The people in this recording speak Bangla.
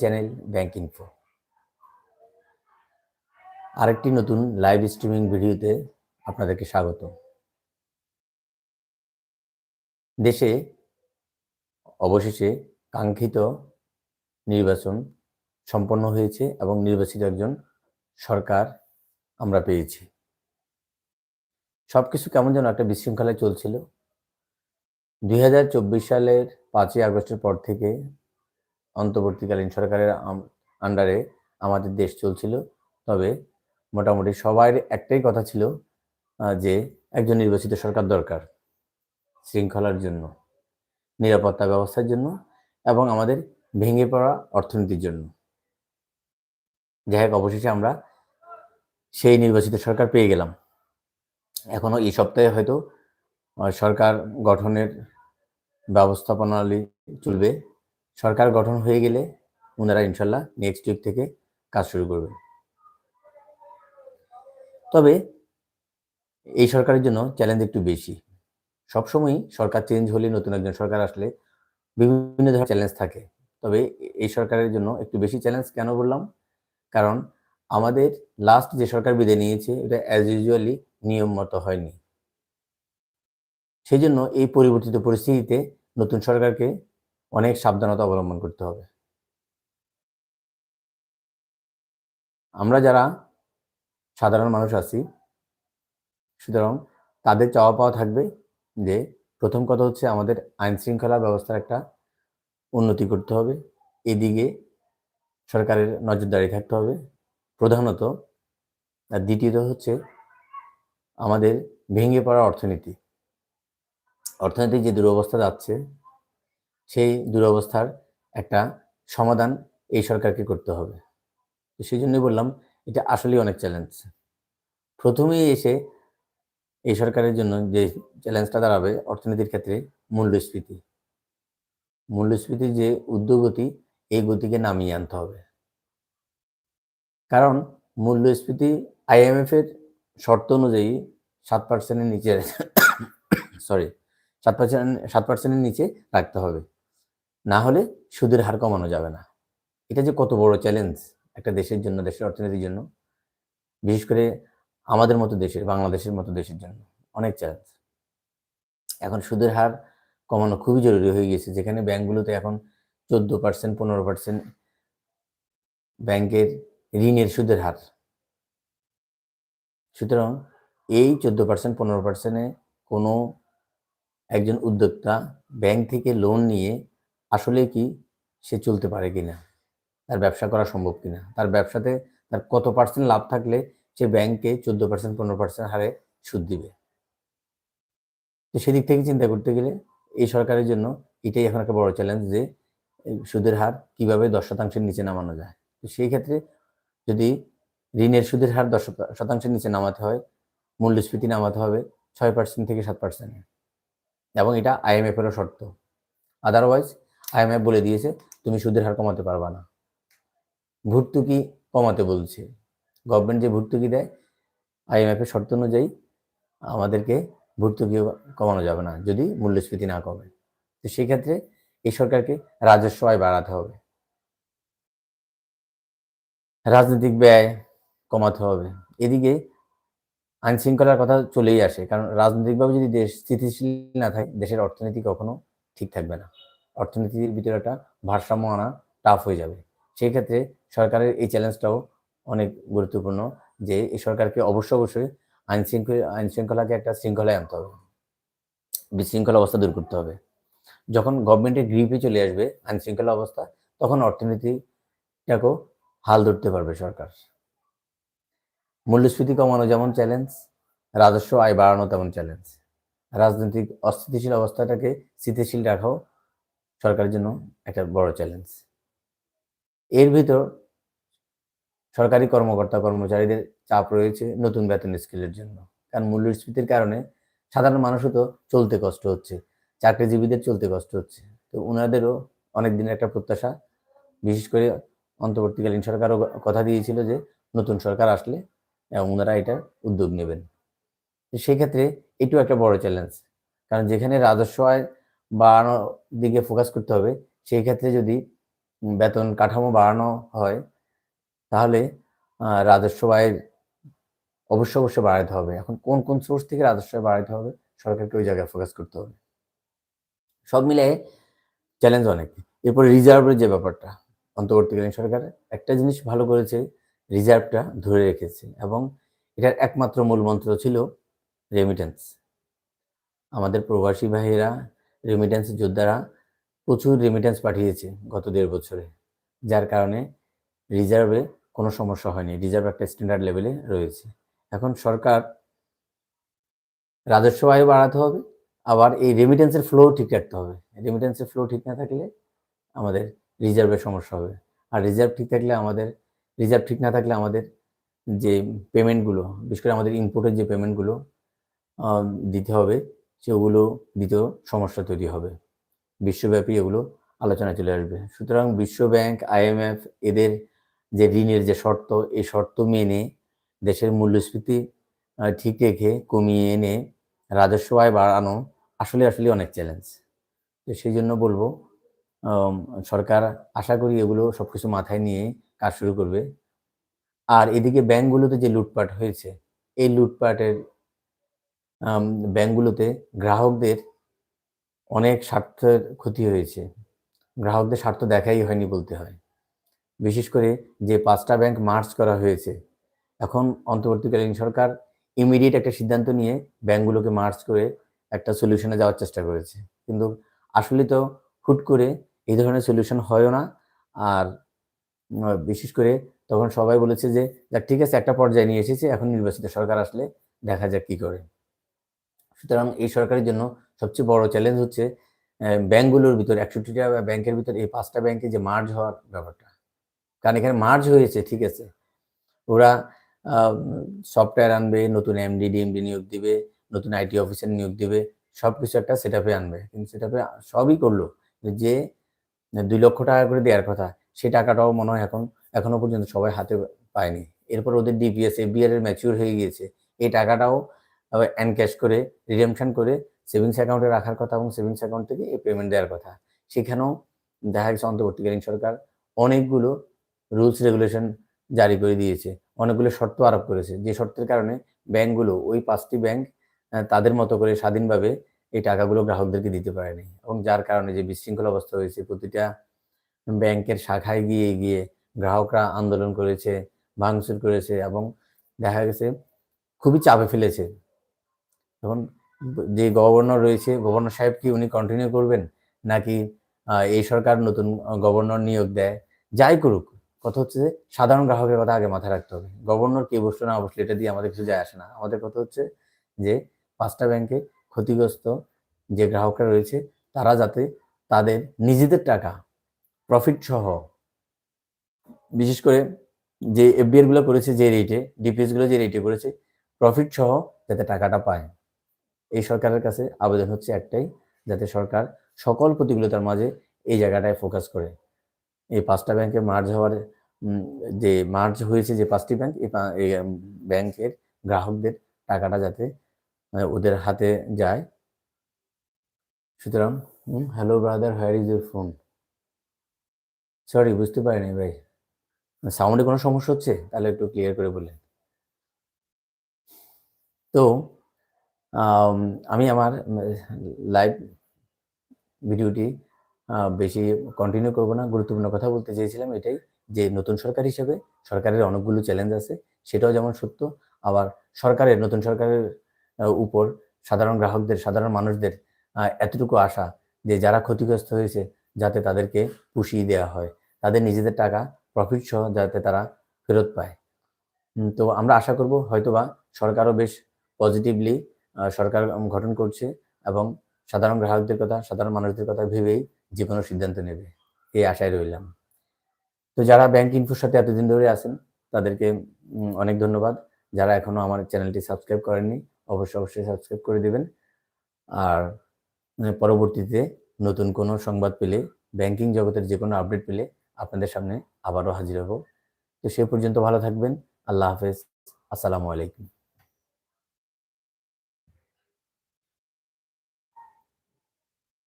চ্যানেল ব্যাংক ইনফো আরেকটি নতুন লাইভ স্ট্রিমিং ভিডিওতে আপনাদেরকে স্বাগত। দেশে অবশেষে কাঙ্ক্ষিত নির্বাচন সম্পন্ন হয়েছে এবং নির্বাচিত একজন সরকার আমরা পেয়েছি। সবকিছু কেমন যেন একটা বিশৃঙ্খলায় চলছিল। দুই হাজার চব্বিশ সালের পাঁচই আগস্টের পর থেকে অন্তর্বর্তীকালীন সরকারের আন্ডারে আমাদের দেশ চলছিল। তবে মোটামুটি সবার একটাই কথা ছিল যে একজন নির্বাচিত সরকার দরকার শৃঙ্খলার জন্য, নিরাপত্তা ব্যবস্থার জন্য এবং আমাদের ভেঙে পড়া অর্থনীতির জন্য। যাই হোক অবশেষে আমরা সেই নির্বাচিত সরকার পেয়ে গেলাম। এখনও এই সপ্তাহে হয়তো সরকার গঠনের ব্যবস্থাপনালি চলবে। সরকার গঠন হয়ে গেলে ওনারা ইনশাল্লাহ নেক্সট উইক থেকে কাজ শুরু করবেন তবে এই সরকারের জন্য চ্যালেঞ্জ একটু বেশি। সবসময়ই সরকার চেঞ্জ হলে নতুন একজন সরকার আসলে বিভিন্ন ধরনের চ্যালেঞ্জ থাকে। তবে এই সরকারের জন্য একটু বেশি চ্যালেঞ্জ কেন বললাম? কারণ আমাদের লাস্ট যে সরকার বিদায় নিয়েছে, এটা অ্যাজ ইউজুয়ালি নিয়ম মতো হয়নি। সেই জন্য এই পরিবর্তিত পরিস্থিতিতে নতুন সরকারকে অনেক সাবধানতা অবলম্বন করতে হবে। আমরা যারা সাধারণ মানুষ আছি, সুতরাং তাদের চাওয়া পাওয়া থাকবে যে প্রথম কথা হচ্ছে আমাদের আইন শৃঙ্খলা ব্যবস্থার একটা উন্নতি করতে হবে। এদিকে সরকারের নজরদারি থাকতে হবে। প্রধানত, আর দ্বিতীয়ত হচ্ছে আমাদের ভেঙে পড়া অর্থনীতি। অর্থনৈতিক যে দুরবস্থা যাচ্ছে সেই দুরবস্থার একটা সমাধান এই সরকারকে করতে হবে। তো সেই জন্যই বললাম, এটা আসলেই অনেক চ্যালেঞ্জ প্রথমেই এসে এই সরকারের জন্য যে চ্যালেঞ্জটা দাঁড়াবে, অর্থনীতির ক্ষেত্রে মূল্যস্ফীতি। মূল্যস্ফীতির যে উদ্যোগতি, এই গতিকে নামিয়ে আনতে হবে। কারণ মূল্যস্ফীতি আইএমএফ এর শর্ত অনুযায়ী সাত পার্সেন্টের নিচে সরি সাত পার্সেন্ট সাত পার্সেন্টের নিচে রাখতে হবে। না হলে সুদের হার কমানো যাবে না। এটা যে কত বড় চ্যালেঞ্জ একটা দেশের জন্য, দেশের অর্থনীতির জন্য, বিশেষ করে আমাদের মতো দেশের, বাংলাদেশের মতো দেশের জন্য অনেক চ্যালেঞ্জ এখন সুদের হার কমানো খুবই জরুরি হয়ে গেছে যেখানে ব্যাংকগুলোতে এখন চোদ্দ পার্সেন্ট পনেরো পার্সেন্ট ব্যাংকের ঋণের সুদের হার। সুতরাং এই চোদ্দ পার্সেন্ট পনেরো পার্সেন্টে কোনো একজন উদ্যোক্তা ব্যাংক থেকে লোন নিয়ে আসলে কি সে চলতে পারে কিনা? তার ব্যবসা করা সম্ভব কি না তার ব্যবসাতে তার কত পার্সেন্ট লাভ থাকলে সে ব্যাংকে চোদ্দ পার্সেন্ট পনেরো পার্সেন্ট হারে সুদ দিবে? তো সেদিক থেকে চিন্তা করতে গেলে এই সরকারের জন্য এটাই এখন একটা বড় চ্যালেঞ্জ যে সুদের হার কীভাবে দশ শতাংশের নিচে নামানো যায়? তো সেই ক্ষেত্রে যদি ঋণের সুদের হার দশ শতাংশের নিচে নামাতে হয়, মূল্যস্ফীতি নামাতে হবে ছয় পার্সেন্ট থেকে সাত পার্সেন্ট এবং এটা আইএমএফেরও শর্ত। আদারওয়াইজ আইএমএফ বলে দিয়েছে, তুমি সুদের হার কমাতে পারবা না। ভর্তুকি কমাতে বলছে। গভর্নমেন্ট যে ভর্তুকি দেয় আইএমএফের শর্ত অনুযায়ী আমাদেরকে ভর্তুকি কমানো যাবে না, যদি মূল্যস্ফীতি না কমে। তো সেই ক্ষেত্রে এই সরকারকে রাজস্ব আয় বাড়াতে হবে। রাজনৈতিক ব্যয় কমাতে হবে। এদিকে আইন শৃঙ্খলার কথা চলেই আসে, কারণ রাজনৈতিকভাবে যদি দেশ স্থিতিশীল না থাকে, দেশের অর্থনীতি কখনো ঠিক থাকবে না। অর্থনীতির ভিতরে একটা ভারসাম্য আনা টাফ হয়ে যাবে। সেই ক্ষেত্রে সরকারের এই চ্যালেঞ্জটাও অনেক গুরুত্বপূর্ণ যে এই সরকারকে অবশ্য অবশ্যই আইন শৃঙ্খলা, আইন শৃঙ্খলাকে একটা শৃঙ্খলায় আনতে হবে। বিশৃঙ্খলা অবস্থা দূর করতে হবে। যখন গভর্নমেন্টের গ্রিপে চলে আসবে আইন শৃঙ্খলা অবস্থা, তখন অর্থনীতিটাকেও হাল ধরতে পারবে সরকার। মূল্যস্ফীতি কমানো যেমন চ্যালেঞ্জ রাজস্ব আয় বাড়ানো তেমন চ্যালেঞ্জ রাজনৈতিক অস্থিতিশীল অবস্থাটাকে স্থিতিশীল রাখাও সরকারের জন্য একটা বড় চ্যালেঞ্জ এর ভিতর সরকারি কর্মকর্তা, কর্মচারীদের চাপ রয়েছে নতুন বেতন স্কেলের জন্য। কারণ মূল্যস্ফীতির কারণে সাধারণ মানুষও তো চলতে কষ্ট হচ্ছে, চাকরিজীবীদের চলতে কষ্ট হচ্ছে। তো ওনাদেরও অনেক দিনের একটা প্রত্যাশা। বিশেষ করে অন্তর্বর্তীকালীন সরকারও কথা দিয়েছিল যে নতুন সরকার আসলে ওনারা এটার উদ্যোগ নেবেন। সেক্ষেত্রে এটাও একটা বড় চ্যালেঞ্জ কারণ যেখানে রাজস্ব আয় বাড়ানোর দিকে ফোকাস করতে হবে। সেই ক্ষেত্রে যদি বেতন কাঠামো বাড়ানো হয়, তাহলে রাজস্ব আয়ের অবশ্য অবশ্যই বাড়াতে হবে। এখন কোন কোন সোর্স থেকে রাজস্ব বাড়াতে হবে, সরকারকে ওই জায়গায় ফোকাস করতে হবে। সব মিলে চ্যালেঞ্জ অনেক। এরপরে রিজার্ভের যে ব্যাপারটা, অন্তর্বর্তীকালীন সরকার একটা জিনিস ভালো করেছে রিজার্ভটা ধরে রেখেছে এবং এটার একমাত্র মূল মন্ত্র ছিল রেমিটেন্স আমাদের প্রবাসী ভাইয়েরা রেমিটেন্স যোদ্ধারা প্রচুর রেমিটেন্স পাঠিয়েছে গত দেড় বছরে, যার কারণে রিজার্ভে কোনো সমস্যা হয়নি রিজার্ভ একটা স্ট্যান্ডার্ড লেভেলে রয়েছে। এখন সরকার রাজস্ব আয় বাড়াতে হবে, আবার এই রেমিটেন্সের ফ্লো ঠিক রাখতে হবে। রেমিটেন্সের ফ্লো ঠিক না থাকলে আমাদের রিজার্ভের সমস্যা হবে। আর রিজার্ভ ঠিক থাকলে আমাদের রিজার্ভ ঠিক না থাকলে আমাদের যে পেমেন্টগুলো বিশেষ করে আমাদের ইনপুটের যে পেমেন্টগুলো দিতে হবে সেগুলো দিতেও সমস্যা তৈরি হবে। বিশ্বব্যাপী এগুলো আলোচনা চলে আসবে। সুতরাং বিশ্ব ব্যাংক আইএমএফ এদের যে ঋণের যে শর্ত, এই শর্ত মেনে দেশের মূল্যস্ফীতি ঠিক রেখে কমিয়ে এনে রাজস্ব আয় বাড়ানো আসলে আসলে অনেক চ্যালেঞ্জ তো সেই জন্য বলব সরকার আশা করি এগুলো সব কিছু মাথায় নিয়ে কাজ শুরু করবে। আর এদিকে ব্যাংকগুলোতে যে লুটপাট হয়েছে, এই লুটপাটের ব্যাংকগুলোতে গ্রাহকদের অনেক স্বার্থের ক্ষতি হয়েছে। গ্রাহকদের স্বার্থ দেখাই হয়নি বলতে হয়। বিশেষ করে যে পাঁচটা ব্যাংক মার্চ করা হয়েছে, এখন অন্তর্বর্তীকালীন সরকার ইমিডিয়েট একটা সিদ্ধান্ত নিয়ে ব্যাংকগুলোকে মার্চ করে একটা সলিউশনে যাওয়ার চেষ্টা করেছে। কিন্তু আসলে তো হুট করে এই ধরনের সলিউশন হয়ও না। আর বিশেষ করে তখন সবাই বলেছে যে ঠিক আছে, একটা পর্যায়ে নিয়ে এসেছে, এখন নির্বাচিত সরকার আসলে দেখা যাক কি করে। সুতরাং এই সরকারের জন্য সবচেয়ে বড় চ্যালেঞ্জ হচ্ছে ব্যাংকগুলোর ভিতর একষট্টিটা ব্যাংকের ভিতর এই পাঁচটা ব্যাংকে যে মার্জ হওয়ার ব্যাপারটা। কারণ এখানে মার্জ হয়েছে, ঠিক আছে। ওরা সফটওয়্যার আনবে, নতুন এমডি ডিএমডি নিয়োগ দিবে, নতুন আইটি অফিসার নিয়োগ দিবে সব কিছু একটা সেট আপে আনবে। কিন্তু সেট আপে সবই করল। যে দুই লক্ষ টাকা করে দেওয়ার কথা সেই টাকাটাও মনে হয় এখন, এখনও পর্যন্ত সবাই হাতে পায়নি। এরপর ওদের ডিপিএস এফবিআর এর ম্যাচিউর হয়ে গিয়েছে। এই টাকাটাও এনক্যাশ করে রিডেমশন করে সেভিংস অ্যাকাউন্টে রাখার কথা এবং সেভিংস অ্যাকাউন্ট থেকে এই পেমেন্ট দেওয়ার কথা। সেখানেও দেখা গেছে অন্তর্বর্তীকালীন সরকার অনেকগুলো রুলস রেগুলেশন জারি করে দিয়েছে। অনেকগুলো শর্ত আরোপ করেছে। যে শর্তের কারণে ব্যাংকগুলো ওই পাঁচটি ব্যাংক তাদের মতো করে স্বাধীনভাবে এই টাকাগুলো গ্রাহকদেরকে দিতে পারেনি এবং যার কারণে যে বিশৃঙ্খল অবস্থা হয়েছে, প্রতিটা ব্যাংকের শাখায় গিয়ে গিয়ে গ্রাহকরা আন্দোলন করেছে, ভাঙচুর করেছে এবং দেখা গেছে খুবই চাপে ফেলেছে। এখন যে গভর্নর রয়েছে, গভর্নর সাহেব কি উনি কন্টিনিউ করবেন? নাকি এই সরকার নতুন গভর্নর নিয়োগ দেয়? যাই করুক, কথা হচ্ছে যে সাধারণ গ্রাহকের কথা আগে মাথায় রাখতে হবে। গভর্নর কে বসল না বসল, এটা দিয়ে আমাদের কিছু যায় আসে না। আমাদের কথা হচ্ছে যে পাঁচটা ব্যাংকে ক্ষতিগ্রস্ত যে গ্রাহকরা রয়েছে, তারা যাতে তাদের নিজেদের টাকা প্রফিট সহ, বিশেষ করে যে এফবিআরগুলো করেছে যে রেটে ডিপিএসগুলো যে রেটে করেছে প্রফিট সহ যাতে টাকাটা পায়। এই সরকারের কাছে আবেদন হচ্ছে একটাই, যাতে সরকার সকল প্রতিকূলতার মাঝে এই জায়গাটায় ফোকাস করে। এই পাঁচটা ব্যাংকে মার্জ হওয়ার যে মার্জ হয়েছে যে পাঁচটি ব্যাংক এই ব্যাংকের গ্রাহকদের টাকাটা যাতে ওদের হাতে যায়। সুতরাং hello brother where is your phone sorry বুঝতে পারিনি ভাই। সাউন্ডে কোনো সমস্যা হচ্ছে? তাহলে একটু ক্লিয়ার করে বললেন। তো আম, আমি আমার লাইভ ভিডিওটি বেশি কন্টিনিউ করব না। গুরুত্বপূর্ণ কথা বলতে চেয়েছিলাম এটাই যে নতুন সরকার হিসেবে সরকারের অনেকগুলো চ্যালেঞ্জ আছে। সেটাও যেমন সত্য আবার সরকারের নতুন সরকারের উপর সাধারণ গ্রাহকদের সাধারণ মানুষদের এতটুকু আশা যে যারা ক্ষতিগ্রস্ত হয়েছে যাতে তাদেরকে পুষিয়ে দেওয়া হয়। তাদের নিজেদের টাকা প্রফিট সহ যাতে তারা ফেরত পায়। তো আমরা আশা করব হয়তোবা সরকারও বেশ পজিটিভলি সরকার গঠন করছে এবং সাধারণ গ্রাহকদের কথা, সাধারণ মানুষদের কথা ভেবেই যে কোনো সিদ্ধান্ত নেবে। এই আশায় রইলাম। তো যারা ব্যাংক ইনফোর সাথে এতদিন ধরে আছেন, তাদেরকে অনেক ধন্যবাদ। যারা এখনও আমার চ্যানেলটি সাবস্ক্রাইব করেননি, অবশ্যই অবশ্যই সাবস্ক্রাইব করে দেবেন। আর পরবর্তীতে নতুন কোনো সংবাদ পেলে ব্যাংকিং জগতের যে কোনো আপডেট পেলে আপনাদের সামনে আবারও হাজির হব। তো সে পর্যন্ত ভালো থাকবেন। আল্লাহ হাফেজ। আসসালামু আলাইকুম।